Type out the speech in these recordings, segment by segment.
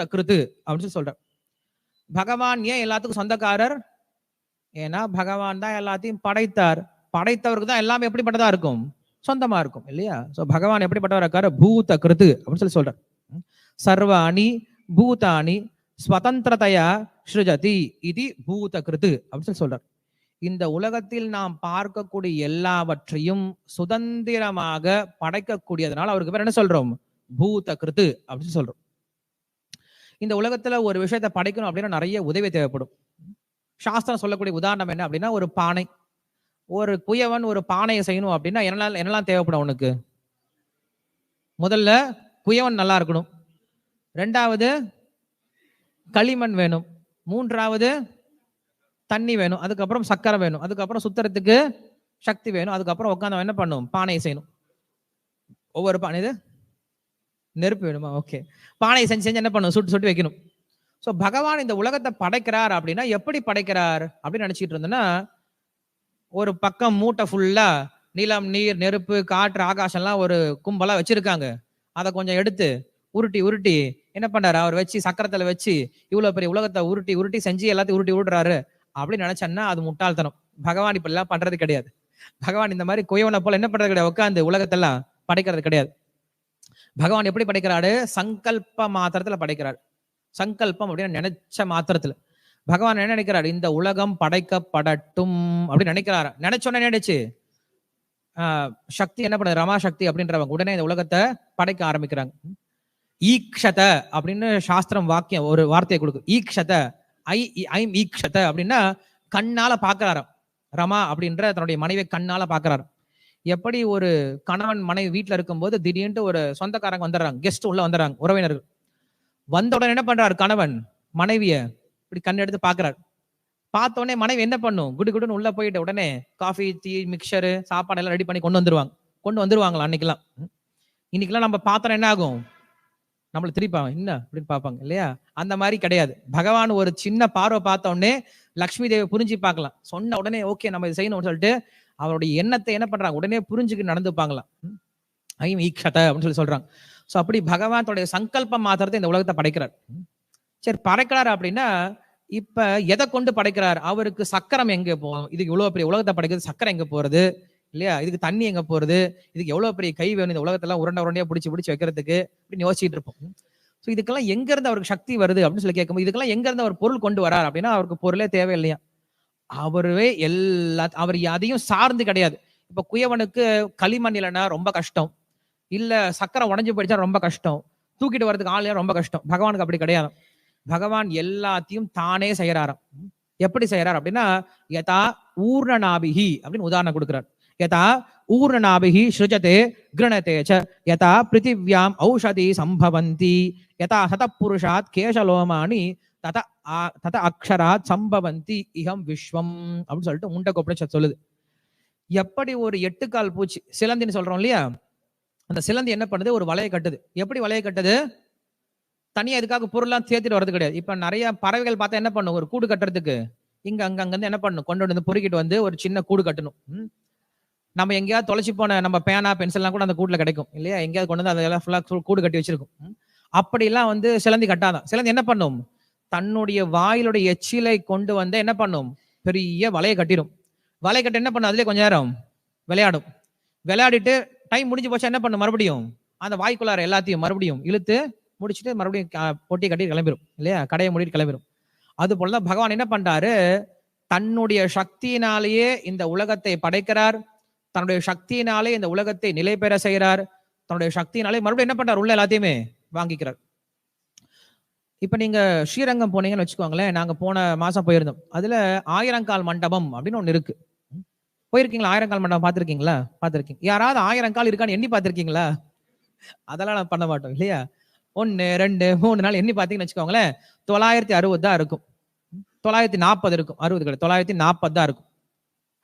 தக்ருது அப்படின்னு சொல்லி சொல்றார். பகவான் ஏன் எல்லாத்துக்கும் சொந்தக்காரர்? ஏன்னா பகவான் தான் எல்லாத்தையும் படைத்தார். படைத்தவருக்கு தான் எல்லாமே எப்படிப்பட்டதா இருக்கும்? சொந்தமா இருக்கும் இல்லையா? சோ பகவான் எப்படிப்பட்டவர் இருக்காரு? பூத கிருத்து அப்படின்னு சொல்லி சொல்றார். சர்வாணி பூதானி ஸ்வதந்திரதையா ஸ்ருஜதி இது பூத கிருத்து அப்படின்னு சொல்லி சொல்றார். இந்த உலகத்தில் நாம் பார்க்கக்கூடிய எல்லாவற்றையும் சுதந்திரமாக படைக்கக்கூடியதுனால அவருக்கு பேர் என்ன சொல்றோம்? பூத கிருத்து அப்படின்னு சொல்றோம். இந்த உலகத்துல ஒரு விஷயத்தை படைக்கணும் அப்படின்னா நிறைய உதவி தேவைப்படும். சாஸ்திரம் சொல்லக்கூடிய உதாரணம் என்ன அப்படின்னா ஒரு பானை. ஒரு குயவன் ஒரு பானையை செய்யணும் அப்படின்னா என்னெல்லாம் என்னெல்லாம் தேவைப்படும் அவனுக்கு? முதல்ல குயவன் நல்லா இருக்கணும். ரெண்டாவது களிமண் வேணும். மூன்றாவது தண்ணி வேணும். அதுக்கப்புறம் சக்கரை வேணும். அதுக்கப்புறம் சுத்தறதுக்கு சக்தி வேணும். அதுக்கப்புறம் உட்காந்து என்ன பண்ணும்? பானையை செய்யணும். ஒவ்வொரு பானை இது? நெருப்பு வேணுமா? ஓகே பானையை செஞ்சு செஞ்சு என்ன பண்ணும்? சுட்டு சுட்டு வைக்கணும். ஸோ பகவான் இந்த உலகத்தை படைக்கிறார் அப்படின்னா எப்படி படைக்கிறார் அப்படின்னு நினச்சிக்கிட்டு இருந்தோன்னா ஒரு பக்கம் மூட்டை ஃபுல்லா நிலம் நீர் நெருப்பு காற்று ஆகாசம்லாம் ஒரு கும்பலா வச்சிருக்காங்க. அதை கொஞ்சம் எடுத்து உருட்டி உருட்டி என்ன பண்றாரு? அவர் வச்சு சக்கரத்துல வச்சு இவ்வளவு பெரிய உலகத்தை உருட்டி உருட்டி செஞ்சு எல்லாத்தையும் உருட்டி விடுறாரு அப்படின்னு நினச்சேன்னா அது முட்டாள்தனம். பகவான் இப்படிலாம் எல்லாம் பண்றது கிடையாது. பகவான் இந்த மாதிரி குயவனை போல என்ன பண்றது கிடையாது? உட்காந்து உலகத்தெல்லாம் படைக்கிறது கிடையாது. பகவான் எப்படி படைக்கிறாரு? சங்கல்ப மாத்திரத்துல படைக்கிறார். சங்கல்பம் அப்படின்னு நினைச்ச மாத்திரத்துல. பகவான் என்ன நினைக்கிறார்? இந்த உலகம் படைக்கப்படட்டும் அப்படின்னு நினைக்கிறாரு நினைச்சோன்னே நினைச்சு சக்தி என்ன பண்ணுது? ரமா சக்தி அப்படின்றவங்க உடனே இந்த உலகத்தை படைக்க ஆரம்பிக்கிறாங்க. ஈக்ஷத அப்படின்னு சாஸ்திரம் வாக்கியம் ஒரு வார்த்தையை கொடுக்கு. ஈக்ஷத ஐ ஐம் ஈக்ஷத அப்படின்னா கண்ணால பாக்குறாராம் ரமா அப்படின்ற தன்னுடைய மனைவி கண்ணால பாக்குறாரு எப்படி ஒரு கணவன் மனைவி வீட்டில் இருக்கும்போது திடீர்னு ஒரு சொந்தக்காரங்க வந்துடுறாங்க கெஸ்ட் உள்ள வந்துடுறாங்க உறவினர்கள். வந்த உடனே என்ன பண்றாரு கணவன் மனைவிய இப்படி கண் எடுத்து பாக்குறாரு பார்த்த உடனே மனைவி என்ன பண்ணும்? குடு குடுன்னு உள்ள போயிட்டு உடனே காஃபி டீ மிக்சரு சாப்பாடு எல்லாம் ரெடி பண்ணி கொண்டு வந்துருவாங்க. கொண்டு வந்துருவாங்களா அன்னைக்கெல்லாம். இன்னைக்கெல்லாம் நம்ம பார்த்தோம் என்ன ஆகும்? நம்மள திருப்பாங்க. என்ன அப்படின்னு பார்ப்பாங்க இல்லையா? அந்த மாதிரி கிடையாது. பகவான் ஒரு சின்ன பார்வை பார்த்த உடனே லக்ஷ்மி தேவி புரிஞ்சு பார்க்கலாம். சொன்ன உடனே ஓகே நம்ம இதை செய்யணும்னு சொல்லிட்டு அவருடைய எண்ணத்தை என்ன பண்றாங்க? உடனே புரிஞ்சுக்கு நடந்துப்பாங்களாம் ஐம் ஈக்ஷத அப்படின்னு சொல்லி சொல்றாங்க. ஸோ அப்படி பகவான் தன்னுடைய சங்கல்பம் மாத்திரத்தை இந்த உலகத்தை படைக்கிறார். சரி படைக்கிறார் அப்படின்னா இப்ப எதை கொண்டு படைக்கிறார்? அவருக்கு சக்கரம் எங்க போகும் இதுக்கு இவ்வளவு பெரிய உலகத்தை படைக்கிறது சக்கரம் எங்க போறது? இல்லையா? இதுக்கு தண்ணி எங்க போறது? இதுக்கு எவ்வளவு பெரிய கை வேணும்? இந்த உலகத்தெல்லாம் உருண்டை உருண்டையா பிடிச்சி பிடிச்சி வைக்கிறதுக்கு அப்படின்னு யோசிச்சுட்டு இருப்போம். ஸோ இதுக்கெல்லாம் எங்க இருந்து அவருக்கு சக்தி வருது அப்படின்னு சொல்லி கேட்கும்போது இதுக்கெல்லாம் எங்க இருந்து அவர் பொருள் கொண்டு வரார் அப்படின்னா அவருக்கு பொருளே தேவையில்லையா? அவரே எல்லா அவர் அதையும் சார்ந்து கிடையாது. இப்ப குயவனுக்கு களிமண் இல்லைன்னா ரொம்ப கஷ்டம். இல்ல சக்கரை உடஞ்சு போயிடுச்சா ரொம்ப கஷ்டம். தூக்கிட்டு வரதுக்கு ஆள் ரொம்ப கஷ்டம். பகவானுக்கு அப்படி கிடையாது. பகவான் எல்லாத்தையும் தானே செய்யறாராம் எப்படி செய்யறார் அப்படின்னா யதா ஊர்ணநாபிகி அப்படின்னு உதாரணம் கொடுக்குறார். யதா ஊர்ணநாபிகி ஸ்ருஜதே கிருணதே ச யதா பிருத்திவியாம் ஔஷதி சம்பவந்தி யதா சத புருஷாத் கேசலோமானி தத தத அக்ஷராத் சம்பவந்தி இகம் விஸ்வம் அப்படின்னு சொல்லிட்டு முண்டக்க உபனிஷத் சொல்லுது. எப்படி ஒரு எட்டுக்கால் பூச்சி சிலந்தின்னு சொல்றோம் இல்லையா? அந்த சிலந்தி என்ன பண்ணுது? ஒரு வலையை கட்டுது. எப்படி வலையை கட்டுது? தனியாக இதுக்காக பொருள்லாம் சேர்த்துட்டு வரது கிடையாது. இப்போ நிறைய பறவைகள் பார்த்தா என்ன பண்ணும்? ஒரு கூடு கட்டுறதுக்கு. இங்க அங்க அங்கேருந்து என்ன பண்ணும்? கொண்டு வந்து பொறுக்கிட்டு வந்து ஒரு சின்ன கூடு கட்டணும். நம்ம எங்கேயாவது தொலைச்சி போன நம்ம பேனா பென்சில்லாம் கூட அந்த கூட்டில் கிடைக்கும். இல்லையா? எங்கேயாவது கொண்டு வந்து அதெல்லாம் ஃபுல்லாக கூடு கட்டி வச்சிருக்கும். அப்படிலாம் வந்து சிலந்தி கட்டாதான். சிலந்தி என்ன பண்ணும்? தன்னுடைய வாயிலுடைய எச்சிலை கொண்டு வந்து என்ன பண்ணும்? பெரிய வலையை கட்டிடும். வலை கட்டி என்ன பண்ணும்? அதுலேயே கொஞ்ச நேரம் விளையாடும். விளையாடிட்டு டைம் முடிஞ்சு போச்சா என்ன பண்ணும்? மறுபடியும் அந்த வாய்க்குள்ளார எல்லாத்தையும் மறுபடியும் இழுத்து முடிச்சுட்டு மறுபடியும் க- கட்டி கிளம்பிடும் இல்லையா? கடையை மூடிட்டு கிளம்பிடும் அது போலதான் பகவான் என்ன பண்றாரு? தன்னுடைய சக்தியினாலேயே இந்த உலகத்தை படைக்கிறார். தன்னுடைய சக்தியினாலே இந்த உலகத்தை நிலை பெற செய்கிறார். தன்னுடைய சக்தியினாலே மறுபடியும் என்ன பண்றார்? உள்ள எல்லாத்தையுமே வாங்கிக்கிறார். இப்போ நீங்கள் ஸ்ரீரங்கம் போனீங்கன்னு வச்சுக்கோங்களேன் நாங்கள் போன மாதம் போயிருந்தோம். அதில் ஆயிரங்கால் மண்டபம் அப்படின்னு ஒன்று இருக்குது போயிருக்கீங்களா? ஆயிரங்கால் மண்டபம் பார்த்துருக்கீங்களா? பார்த்துருக்கீங்க. யாராவது ஆயிரங்கால் இருக்கான்னு எண்ணி பார்த்துருக்கீங்களா? அதெல்லாம் நான் பண்ண மாட்டோம் இல்லையா? ஒன்று ரெண்டு மூணு நாள் எண்ணி பார்த்தீங்கன்னு வச்சுக்கோங்களேன் தொள்ளாயிரத்தி அறுபது தான் இருக்கும். தொள்ளாயிரத்தி நாற்பது இருக்கும். அறுபது கிடையாது. தொள்ளாயிரத்தி நாற்பது தான் இருக்கும்.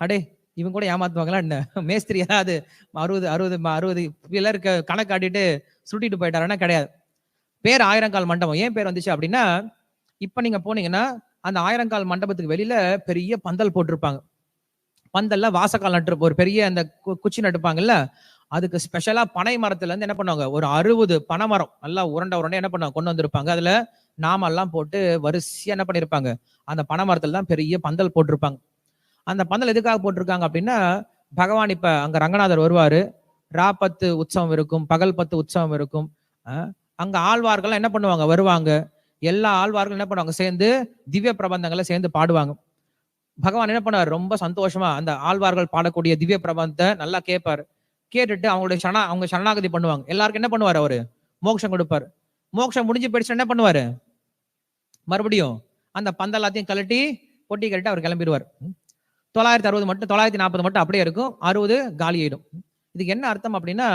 அடே இவங்க கூட ஏமாத்துவாங்களா என்ன? மேஸ்திரி ஏதாவது அறுபது அறுபது அறுபது இல்லை கணக்கு காட்டிட்டு சுட்டிட்டு போயிட்டாருன்னா கிடையாது. பேர் ஆயிரங்கால் மண்டபம். ஏன் பேர் வந்துச்சு அப்படின்னா இப்ப நீங்க போனீங்கன்னா அந்த ஆயிரங்கால் மண்டபத்துக்கு வெளியில பெரிய பந்தல் போட்டிருப்பாங்க. பந்தல்ல வாசக்கால் நட்டு ஒரு பெரிய அந்த கு- குச்சி நட்டுப்பாங்கல்ல அதுக்கு ஸ்பெஷலா பனை மரத்துல இருந்து என்ன பண்ணுவாங்க ஒரு அறுபது பனை மரம் நல்லா உருண்டை உருண்டை என்ன பண்ணுவாங்க கொண்டு வந்திருப்பாங்க. அதுல நாமெல்லாம் போட்டு வரிசையா என்ன பண்ணிருப்பாங்க அந்த பனை மரத்துல தான் பெரிய பந்தல் போட்டிருப்பாங்க. அந்த பந்தல் எதுக்காக போட்டிருக்காங்க அப்படின்னா பகவான் இப்ப அங்க ரங்கநாதர் வருவாரு. பத்து உற்சவம் இருக்கும் பகல் பத்து உற்சவம் இருக்கும். அங்க ஆழ்வார்கள் என்ன பண்ணுவாங்க? வருவாங்க. எல்லா ஆழ்வார்களும் என்ன பண்ணுவாங்க? சேர்ந்து திவ்ய பிரபந்தங்களை சேர்ந்து பாடுவாங்க. பகவான் என்ன பண்ணுவார்? ரொம்ப சந்தோஷமா அந்த ஆழ்வார்கள் பாடக்கூடிய திவ்ய பிரபந்தத்தை நல்லா கேட்பார். கேட்டுட்டு அவங்களுடைய சனா அவங்க சரணாகதி பண்ணுவாங்க. எல்லாருக்கும் என்ன பண்ணுவார் அவரு? மோட்சம் கொடுப்பாரு. மோட்சம் முடிஞ்சு போயிடுச்சு என்ன பண்ணுவாரு? மறுபடியும் அந்த பந்த எல்லாத்தையும் கழட்டி பொட்டி கழட்டி அவர் கிளம்பிடுவார். தொள்ளாயிரத்தி அறுபது மட்டும் தொள்ளாயிரத்தி நாற்பது மட்டும் அப்படியே இருக்கும். அறுபது காலி ஆயிடும். இதுக்கு என்ன அர்த்தம் அப்படின்னா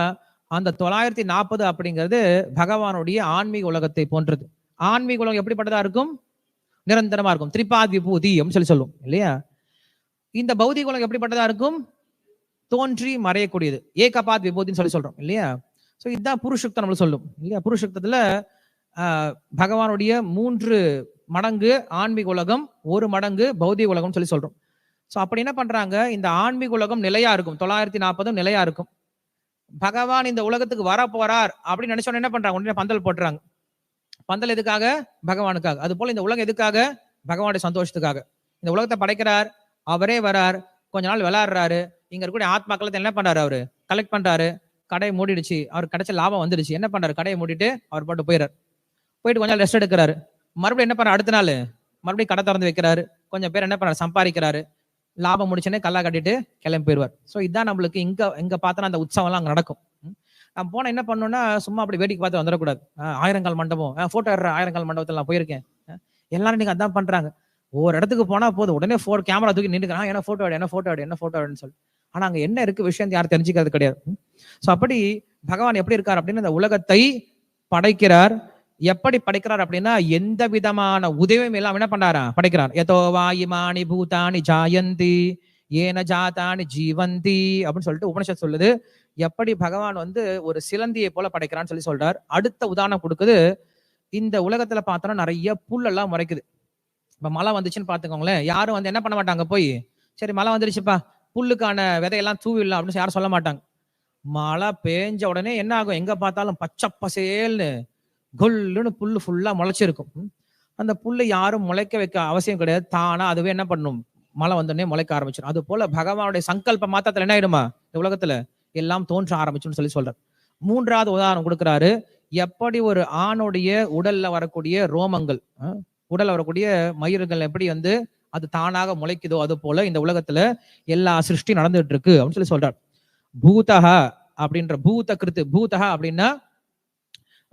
அந்த தொள்ளாயிரத்தி நாற்பது அப்படிங்கிறது பகவானுடைய ஆன்மீக உலகத்தை போன்றது. ஆன்மீக உலகம் எப்படிப்பட்டதா இருக்கும்? நிரந்தரமா இருக்கும். திரிபாத் விபூதி அப்படின்னு சொல்லி சொல்லுவோம் இல்லையா? இந்த பௌதிக உலகம் எப்படிப்பட்டதா இருக்கும்? தோன்றி மறையக்கூடியது. ஏகபாத் விபூதின்னு சொல்லி சொல்றோம் இல்லையா? ஸோ இதுதான் புருஷுக்தம் நம்மளுக்கு சொல்லும் இல்லையா? புருஷுக்தத்துல பகவானுடைய மூன்று மடங்கு ஆன்மீக உலகம் ஒரு மடங்கு பௌதிக உலகம்னு சொல்லி சொல்றோம். ஸோ அப்படி என்ன பண்றாங்க? இந்த ஆன்மீக உலகம் நிலையா இருக்கும். தொள்ளாயிரத்தி நாற்பதும் நிலையா இருக்கும். பகவான் இந்த உலகத்துக்கு வர போறார் அப்படின்னு நினைச்ச உடனே என்ன பண்றாங்க? உடனே பந்தல் போட்டுறாங்க. பந்தல் எதுக்காக? பகவானுக்காக. அது போல இந்த உலகம் எதுக்காக? பகவானுடைய சந்தோஷத்துக்காக. இந்த உலகத்தை படைக்கிறார். அவரே வரார். கொஞ்ச நாள் விளையாடுறாரு. இங்க இருக்கக்கூடிய ஆத்மாக்களை என்ன பண்றாரு அவரு? கலெக்ட் பண்றாரு. கடையை மூடிடுச்சு. அவர் கிடைச்ச லாபம் வந்துடுச்சு. என்ன பண்றாரு? கடையை மூடிட்டு அவர் பாட்டு போயிடுறார். போயிட்டு கொஞ்சம் ரெஸ்ட் எடுக்கிறாரு. மறுபடியும் என்ன பண்ற அடுத்த நாள் மறுபடியும் கடை திறந்து வைக்கிறாரு. கொஞ்சம் பேர் என்ன பண்றாரு? சம்பாதிக்கிறாரு. லாபம் முடிச்சோடனே கல்லா கட்டிட்டு கிளம்பி போயிடுவார். ஸோ இதுதான் நம்மளுக்கு இங்க இங்க பார்த்தோன்னா அந்த உற்சவம்லாம் அங்கே நடக்கும். நான் போனால் என்ன பண்ணணும்னா சும்மா அப்படி வேடிக்கை பார்த்து வந்துடக்கூடாது. ஆயிரங்கால் மண்டபம். ஃபோட்டோ எடுற ஆயிரங்கால் மண்டபத்தில் நான் போயிருக்கேன். எல்லாரும் நீங்கள் அதான் பண்ணுறாங்க ஒரு இடத்துக்கு போனால் போதும். உடனே ஃபோ கேமரா தூக்கி நின்றுக்கிறான் என்ன ஃபோட்டோ எடு என்ன ஃபோட்டோ எடு என்ன ஃபோட்டோ எடுன்னு சொல்லி. ஆனால் அங்கே என்ன இருக்கு விஷயம் யாரும் தெரிஞ்சுக்கிறது கிடையாது. ஸோ அப்படி பகவான் எப்படி இருக்கார் அப்படின்னு அந்த உலகத்தை படைக்கிறார். எப்படி படைக்கிறார் அப்படின்னா எந்த விதமான உதவியும் இல்லாம என்ன பண்றாரா? படைக்கிறார். எதோ வாயுமானி பூதானி ஜாயந்தி ஏன ஜாதானி ஜீவந்தி அப்படின்னு சொல்லிட்டு உபனிஷத் சொல்லுது. எப்படி பகவான் வந்து ஒரு சிலந்தியை போல படைக்கிறான்னு சொல்லி சொல்றார். அடுத்த உதாரணம் கொடுக்குது. இந்த உலகத்துல பார்த்தோம்னா நிறைய புல்லெல்லாம் முறைக்குது. இப்ப மழை வந்துச்சுன்னு பாத்துக்கோங்களேன் யாரும் வந்து என்ன பண்ண மாட்டாங்க போய் சரி மழை வந்துருச்சுப்பா. புல்லுக்கான விதையெல்லாம் தூவிடலாம் அப்படின்னு யாரும் சொல்ல மாட்டாங்க. மழை பேஞ்ச உடனே என்ன ஆகும்? எங்க பார்த்தாலும் பச்சை பசேல்னு கொல்லுன்னு புல்லு ஃபுல்லா முளைச்சிருக்கும். அந்த புல்லு யாரும் முளைக்க வைக்க அவசியம் கிடையாது. தானா அதுவே என்ன பண்ணும்? மழை வந்தோடனே முளைக்க ஆரம்பிச்சிடும் அது போல பகவானுடைய சங்கல்ப மாத்தத்துல என்ன ஆயிடுமா? இந்த உலகத்துல எல்லாம் தோன்ற ஆரம்பிச்சுன்னு சொல்லி சொல்றாரு. மூன்றாவது உதாரணம் கொடுக்குறாரு. எப்படி ஒரு ஆணுடைய உடல்ல வரக்கூடிய ரோமங்கள் உடல்ல வரக்கூடிய மயிர்கள் எப்படி வந்து அது தானாக முளைக்குதோ அது போல இந்த உலகத்துல எல்லா சிருஷ்டி நடந்துட்டு இருக்கு அப்படின்னு சொல்லி சொல்றார். பூதக அப்படின்ற பூத கிருத்து பூதஹ அப்படின்னா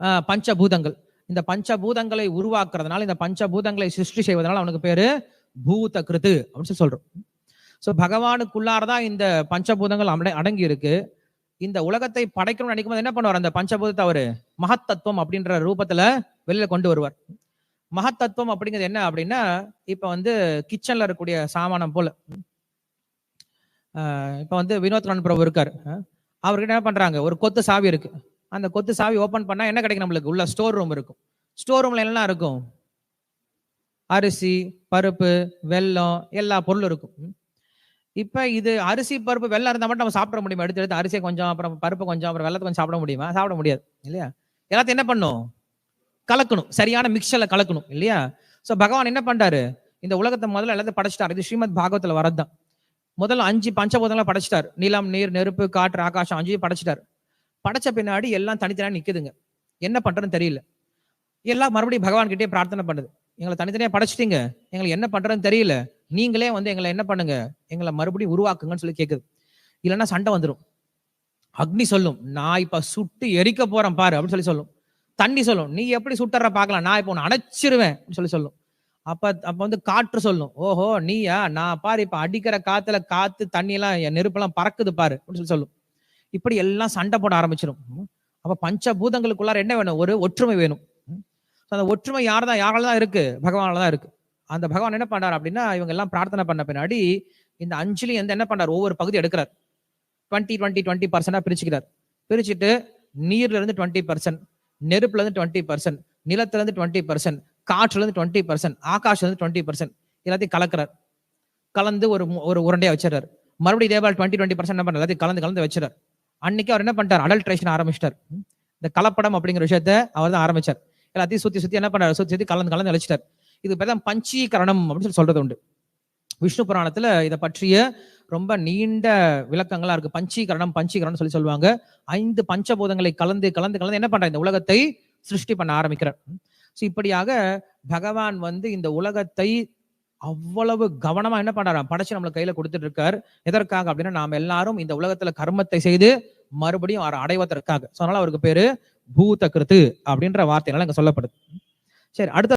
பஞ்சபூதங்கள். இந்த பஞ்சபூதங்களை உருவாக்குறதுனால இந்த பஞ்சபூதங்களை சிருஷ்டி செய்வதனால அவனுக்கு பேரு பூத கிருத்து அப்படின்னு சொல்லி சொல்றோம். சோ பகவானுக்குள்ளாரதான் இந்த பஞ்சபூதங்கள் அடை- அடங்கி இருக்கு இந்த உலகத்தை படைக்கணும்னு நினைக்கும் போது என்ன பண்ணுவார்? அந்த பஞ்சபூதத்தை அவரு மகத்தத்துவம் அப்படின்ற ரூபத்துல வெளியில கொண்டு வருவார். மகத்தத்துவம் அப்படிங்கிறது என்ன அப்படின்னா இப்ப வந்து கிச்சன்ல இருக்கக்கூடிய சாமானம் போல. இப்ப வந்து வினோத் பிரபு இருக்காரு. ஆஹ் அவர்கிட்ட என்ன பண்றாங்க? ஒரு கொத்து சாவி இருக்கு. அந்த கொத்து சாவி ஓப்பன் பண்ணால் என்ன கிடைக்கும் நம்மளுக்கு? உள்ள ஸ்டோர் ரூம் இருக்கும். ஸ்டோர் ரூமில் என்ன இருக்கும்? அரிசி பருப்பு வெல்லம் எல்லா பொருளும் இருக்கும். ம். இது அரிசி பருப்பு வெள்ளம் இருந்தால் மட்டும் நம்ம சாப்பிட முடியுமா? எடுத்து எடுத்து அரிசியை கொஞ்சம் அப்புறம் பருப்பு கொஞ்சம் அப்புறம் வெள்ளத்தை கொஞ்சம் சாப்பிட முடியுமா? சாப்பிட முடியாது இல்லையா? எல்லாத்தையும் என்ன பண்ணும்? கலக்கணும். சரியான மிக்சரில் கலக்கணும் இல்லையா? ஸோ பகவான் என்ன பண்ணுறாரு இந்த உலகத்தை முதல்ல எல்லாத்தையும் படைச்சிட்டார். இது ஸ்ரீமத் வர்றது தான் முதல்ல அஞ்சு பஞ்சபூதங்களை படைச்சிட்டார். நிலம் நீர் நெருப்பு காற்று ஆகாசம் அஞ்சு படைச்சிட்டார். படைச்ச பின்னாடி எல்லாம் தனித்தனியாக நிற்குதுங்க என்ன பண்ணுறதுன்னு தெரியல. எல்லாம் மறுபடியும் பகவான்கிட்டே பிரார்த்தனை பண்ணுது. எங்களை தனித்தனியாக படைச்சிட்டீங்க. எங்களை என்ன பண்ணுறதுன்னு தெரியல. நீங்களே வந்து எங்களை என்ன பண்ணுங்க? எங்களை மறுபடியும் உருவாக்குங்கன்னு சொல்லி கேட்குது இல்லைன்னா சண்டை வந்துடும் அக்னி சொல்லும் நான் இப்போ சுட்டு எரிக்க போகிறேன் பாரு அப்படின்னு சொல்லி சொல்லும். தண்ணி சொல்லும் நீ எப்படி சுட்டுற பார்க்கலாம். நான் இப்போ உன்னை அணைச்சிருவேன் அப்படின்னு சொல்லி சொல்லும். அப்போ அப்போ வந்து காற்று சொல்லும் ஓஹோ நீயா? நான் பாரு இப்போ அடிக்கிற காற்றுல காற்று தண்ணியெல்லாம் என் நெருப்பெல்லாம் பறக்குது பாரு அப்படின்னு சொல்லி சொல்லும். இப்படி எல்லாம் சண்டை போட ஆரம்பிச்சிடும் அப்போ பஞ்சபூதங்களுக்குள்ளார என்ன வேணும்? ஒரு ஒற்றுமை வேணும். அந்த ஒற்றுமை யார் தான் யாரால தான் இருக்கு? பகவானால தான் இருக்கு. அந்த பகவான் என்ன பண்றாரு அப்படின்னா இவங்க எல்லாம் பிரார்த்தனை பண்ண பின்னாடி இந்த அஞ்சலி வந்து என்ன பண்றாரு? ஒவ்வொரு பகுதி எடுக்கிறார். டுவெண்ட்டி டுவெண்ட்டி டுவெண்ட்டி பர்சன்டா பிரிச்சுக்கிறார். பிரிச்சுட்டு நீர்ல இருந்து டுவெண்ட்டி பர்சன்ட் நெருப்புல இருந்து டுவெண்ட்டி பர்சன்ட் நிலத்துல இருந்து டுவெண்ட்டி பர்சன்ட் காற்றுல இருந்து டுவெண்ட்டி பர்சன்ட் ஆகாஷ்ல இருந்து டுவெண்ட்டி பர்சன்ட் எல்லாத்தையும் கலக்கிறார். கலந்து ஒரு ஒரு உரண்டையா வச்சிடறாரு. மறுபடியும் இதே டுவெண்ட்டி டுவெண்ட்டி பர்சன்ட் என்ன பண்றாரு? எல்லாத்தையும் கலந்து கலந்து வச்சிடறாரு. அன்னைக்கு அவர் என்ன பண்ணிட்டார்? அடல்ட்ரேஷன் ஆரம்பிச்சிட்டார். இந்த கலப்படம் அப்படிங்கிற விஷயத்த அவர் தான் ஆரம்பிச்சார். எல்லாத்தையும் சுத்தி சுத்தி என்ன பண்ணார்? சுத்தி சுத்தி கலந்து கலந்து அழிச்சிட்டார் இது பேர் தான் பஞ்சீகரணம் அப்படின்னு சொல்லி சொல்றது உண்டு. விஷ்ணு புராணத்துல இதை பற்றிய ரொம்ப நீண்ட விளக்கங்களா இருக்கு. பஞ்சீகரணம் பஞ்சீகரணம் சொல்லி சொல்லுவாங்க. ஐந்து பஞ்சபூதங்களை கலந்து கலந்து கலந்து என்ன பண்ற இந்த உலகத்தை சிருஷ்டி பண்ண ஆரம்பிக்கிறார். ஸோ இப்படியாக பகவான் வந்து இந்த உலகத்தை அவ்வளவு கவனமா என்ன பண்றாரு? படைச்சு நம்மளுக்கு கையில கொடுத்துட்டு இருக்கார் எதற்காக அப்படின்னா நாம் எல்லாரும் இந்த உலகத்துல கர்மத்தை செய்து மறுபடியும் அவரை அடைவதற்காக. அதனால அவருக்கு பேரு பூத கிருத்து அப்படின்ற வார்த்தையினால இங்க சொல்லப்படுது. சரி அடுத்த